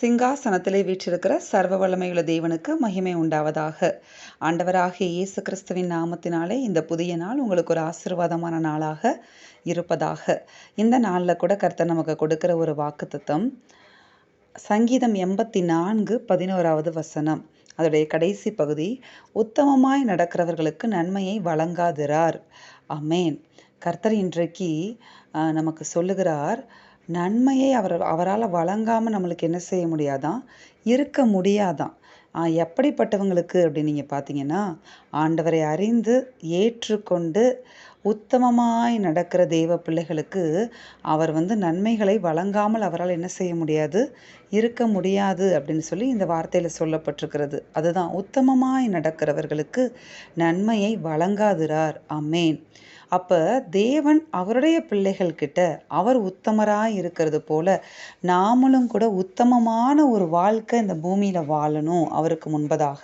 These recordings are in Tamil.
சிங்காசனத்திலே வீற்றிருக்கிற சர்வ வல்லமையுள்ள தேவனுக்கு மகிமை உண்டாவதாக. ஆண்டவராகிய இயேசு கிறிஸ்துவின் நாமத்தினாலே இந்த புதிய நாள் உங்களுக்கு ஒரு ஆசீர்வாதமான நாளாக இருப்பதாக. இந்த நாளில் கூட கர்த்தர் நமக்கு கொடுக்கிற ஒரு வாக்குத்தத்தம் சங்கீதம் எண்பத்தி நான்கு பதினோராவது வசனம். அதோடைய கடைசி பகுதி உத்தமமாய் நடக்கிறவர்களுக்கு நன்மையை வழங்காதிரார். அமேன். கர்த்தர் இன்றைக்கு நமக்கு சொல்லுகிறார் நன்மையை அவர் அவரால் வழங்காமல் நம்மளுக்கு என்ன செய்ய முடியாதான் இருக்க முடியாதான் எப்படிப்பட்டவங்களுக்கு அப்படின்னு நீங்கள் பார்த்தீங்கன்னா ஆண்டவரை அறிந்து ஏற்றுக்கொண்டு உத்தமமாய் நடக்கிற தெய்வ பிள்ளைகளுக்கு அவர் வந்து நன்மைகளை வழங்காமல் அவரால் என்ன செய்ய முடியாது? இருக்க முடியாது அப்படின்னு சொல்லி இந்த வார்த்தையில் சொல்லப்பட்டிருக்கிறது. அதுதான் உத்தமமாய் நடக்கிறவர்களுக்கு நன்மையை வழங்காதிரார். அமேன் அப்போ தேவன் அவருடைய பிள்ளைகள்கிட்ட அவர் உத்தமராக இருக்கிறது போல நாமளும் கூட உத்தமமான ஒரு வாழ்க்கை இந்த பூமியில் வாழணும் அவருக்கு முன்பதாக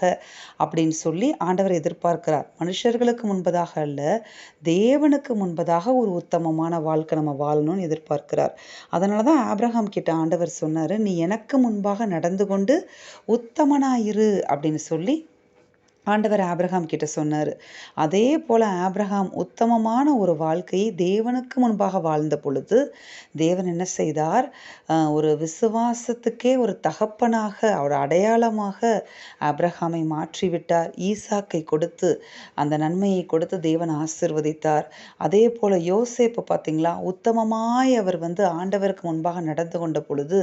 அப்படின்னு சொல்லி ஆண்டவர் எதிர்பார்க்கிறார். மனுஷர்களுக்கு முன்பதாக அல்ல தேவனுக்கு முன்பதாக ஒரு உத்தமமான வாழ்க்கை நம்ம வாழணும்னு எதிர்பார்க்கிறார். அதனால தான் ஆப்ரஹாம் கிட்ட ஆண்டவர் சொன்னார் நீ எனக்கு முன்பாக நடந்து கொண்டு உத்தமனாயிரு அப்படின்னு சொல்லி ஆண்டவர் ஆப்ரஹாம் கிட்ட சொன்னார் அதே போல் ஆப்ரஹாம் உத்தமமான ஒரு வாழ்க்கையை தேவனுக்கு முன்பாக வாழ்ந்த பொழுது தேவன் என்ன செய்தார்? ஒரு விசுவாசத்துக்கே ஒரு தகப்பனாக அவர் அடையாளமாக ஆப்ரஹாமை மாற்றிவிட்டார். ஈசாக்கை கொடுத்து அந்த நன்மையை கொடுத்து தேவன் ஆசிர்வதித்தார். அதே போல் யோசேப்பு பார்த்தீங்களா உத்தமமாய் அவர் வந்து ஆண்டவருக்கு முன்பாக நடந்து கொண்ட பொழுது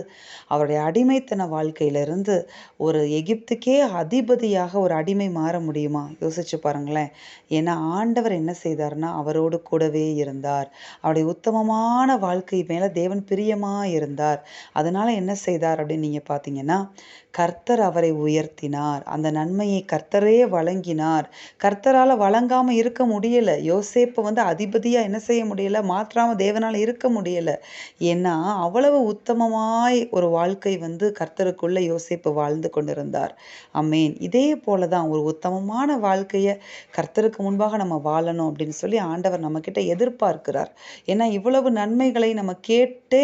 அவருடைய அடிமைத்தன வாழ்க்கையிலிருந்து ஒரு எகிப்துக்கே அதிபதியாக ஒரு அடிமை மாற முடியுமா? யோசிச்சு பாருங்களேன். ஏன்னா ஆண்டவர் என்ன செய்தார்னா அவரோடு கூடவே இருந்தார். அவருடைய உத்தமமான வாழ்க்கை மேல தேவன் பிரியமா இருந்தார். அதனால என்ன செய்தார் அப்படின்னு நீங்க பார்த்தீங்கன்னா கர்த்தர் அவரை உயர்த்தினார். அந்த நன்மையை கர்த்தரே வழங்கினார். கர்த்தரால வழங்காம இருக்க முடியல. யோசேப்பு வந்து அதிபதியா என்ன செய்ய முடியல? மாற்றாம தேவனால இருக்க முடியல. ஏன்னா அவ்வளவு உத்தமமாய் ஒரு வாழ்க்கை வந்து கர்த்தருக்குள்ள யோசேப்பு வாழ்ந்து கொண்டிருந்தார். அமேன் இதே போலதான் ஒரு உத்தமமான வாழ்க்கையை கர்த்தருக்கு முன்பாக நம்ம வாழணும் அப்படின்னு சொல்லி ஆண்டவர் நம்மக்கிட்ட எதிர்பார்க்கிறார். ஏன்னா இவ்வளவு நன்மைகளை நம்ம கேட்டே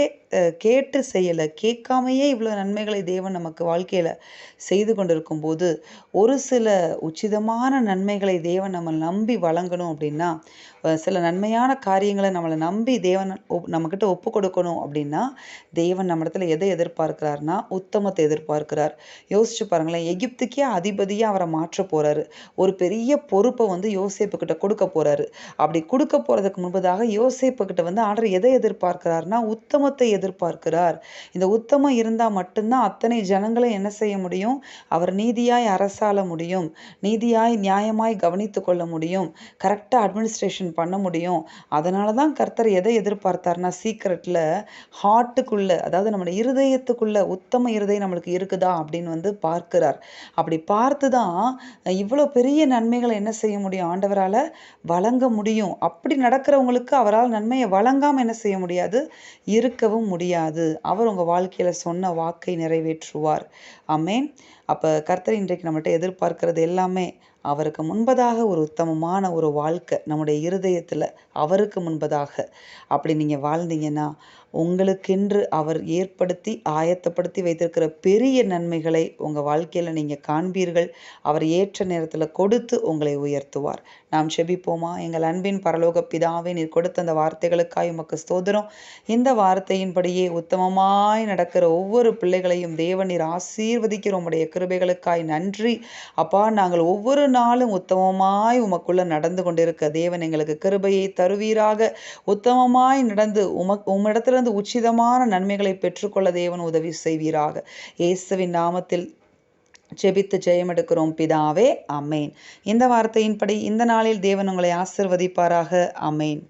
கேட்டு செய்யலை. கேட்காமையே இவ்வளோ நன்மைகளை தேவன் நமக்கு வாழ்க்கையில் செய்து கொண்டிருக்கும் போது ஒரு சில உச்சிதமான நன்மைகளை தேவன் நம்ம நம்பி வழங்கணும் அப்படின்னா சில நன்மையான காரியங்களை நம்மளை நம்பி தேவன் ஒப்- நம்மக்கிட்ட ஒப்பு கொடுக்கணும் அப்படின்னா தேவன் நம்மிடத்துல எதை எதிர்பார்க்கிறார்னா உத்தமத்தை எதிர்பார்க்கிறார். யோசிச்சு பாருங்களேன் எகிப்துக்கே அதிபதியாக அவரை மாற்ற போகிறாரு ஒரு பெரிய பொறுப்பை வந்து யோசேப்பு கிட்ட கொடுக்க போகிறாரு அப்படி கொடுக்க போகிறதுக்கு முன்பதாக யோசேப்பு கிட்ட வந்து ஆண்டர் எதை எதிர்பார்க்கிறார்னா உத்தமத்தை எதிர்பார்க்கிறார். இந்த உத்தமம் இருந்தால் மட்டும்தான் அத்தனை ஜனங்களும் என்ன செய்ய முடியும்? அவர் நீதியாய் அரசாள முடியும். நீதியாய் நியாயமாய் கவனித்து கொள்ள முடியும். கரெக்டா அட்மினிஸ்ட்ரேஷன் பண்ண முடியும். அதனால தான் கர்த்தர் எதை எதிர்பார்த்தார்னா சீக்கிரட்ல ஹார்ட்டுக்குள்ளே அதாவது நம்ம இருதயத்துக்குள்ள உத்தம இருதயம் நம்மளுக்கு இருக்குதா அப்படின்னு வந்து பார்க்கிறார். அப்படி பார்த்து தான் இவ்வளோ பெரிய நன்மைகளை என்ன செய்ய முடியும்? ஆண்டவரால வழங்க முடியும். அப்படி நடக்கிறவங்களுக்கு அவரால் நன்மையை வழங்காமல் என்ன செய்ய முடியாது? இருக்கவும் முடியாது. அவர் உங்க வாழ்க்கையில சொன்ன வாக்கை நிறைவேற்றுவார். அமேன் அப்போ கர்த்தர் இன்றைக்கு நம்மகிட்ட எதிர்பார்க்கிறது எல்லாமே அவருக்கு முன்பதாக ஒரு உத்தமமான ஒரு வாழ்க்கை நம்முடைய இருதயத்தில் அவருக்கு முன்பதாக. அப்படி நீங்கள் வாழ்ந்தீங்கன்னா உங்களுக்கென்று அவர் ஏற்படுத்தி ஆயத்தப்படுத்தி வைத்திருக்கிற பெரிய நன்மைகளை உங்கள் வாழ்க்கையில் நீங்கள் காண்பீர்கள். அவர் ஏற்ற நேரத்தில் கொடுத்து உங்களை உயர்த்துவார். நாம் செபிப்போமா? எங்கள் அன்பின் பரலோக பிதாவே நீர் கொடுத்த அந்த வார்த்தைகளுக்காய் உமக்கு ஸ்தோதரம் இந்த வார்த்தையின்படியே உத்தமமாய் நடக்கிற ஒவ்வொரு பிள்ளைகளையும் தேவ நீர் ஆசீர்வதிக்கிற உங்களுடைய கிருபைகளுக்காய் நன்றி. அப்பா நாங்கள் ஒவ்வொரு நாளும் உத்தமமாய் உமக்குள்ள நடந்து கொண்டிருக்க தேவன் எங்களுக்கு கிருபையை தருவீராக. உத்தமமாய் நடந்து உமக் உம்மிடத்திலிருந்து உச்சிதமான நன்மைகளை பெற்றுக்கொள்ள தேவன் உதவி செய்வீராக. இயேசுவின் நாமத்தில் ஜெபித்து ஜெயமெடுக்கிறோம் பிதாவே. அமேன் இந்த வார்த்தையின்படி இந்த நாளில் தேவன் உங்களை ஆசிர்வதிப்பாராக. அமேன்